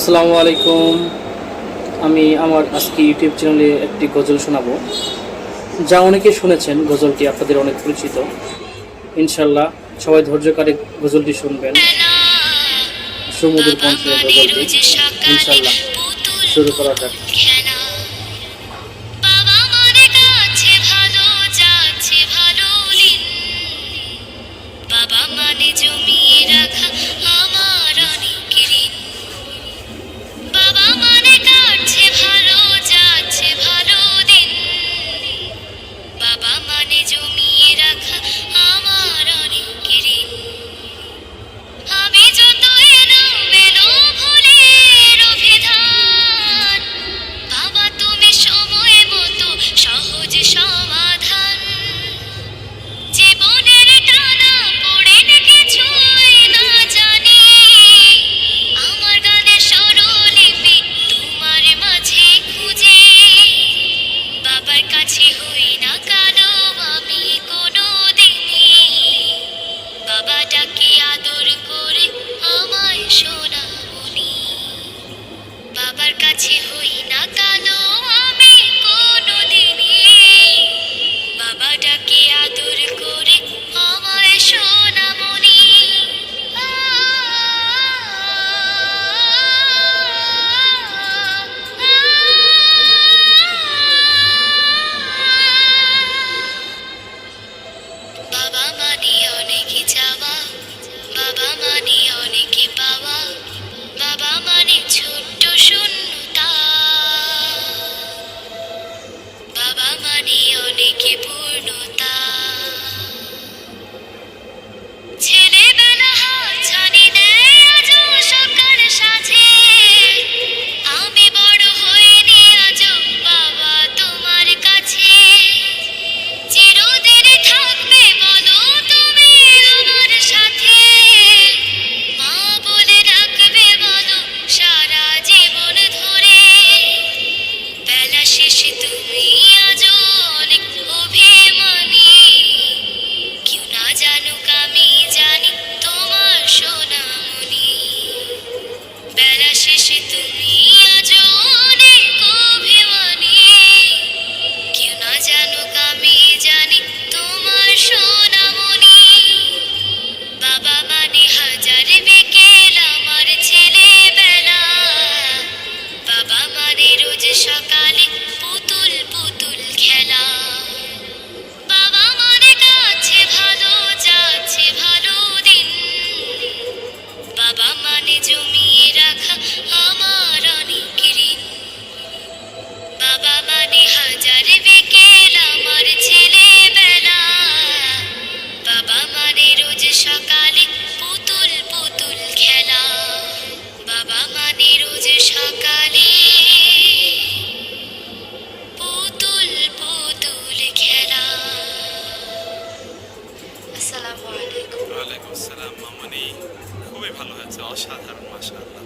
আসসালামু আলাইকুম। আমি আমার আজকে ইউটিউব চ্যানেলে একটি গজল শোনাবো। যা অনেকে শুনেছেন, গজলটি আপনাদের অনেক পরিচিত। ইনশাল্লাহ সবাই ধৈর্যকারে গজলটি শুনবেন। সুমধুর কণ্ঠের গজলটি। ইনশাল্লাহ শুরু করা যাক। ちふ田舎の করে অনেকে ভুল আমার বিকেল আমার ছেলেবেলা। বাবা মানে রোজ সকালে পুতুল পুতুল খেলা। বাবা মানে রোজ সকালে পুতুল পুতুল খেলা। আসসালামু ওয়ালাইকুম আসসালাম খুবই ভালো হয়েছে, অসাধারণ, মাশাআল্লাহ।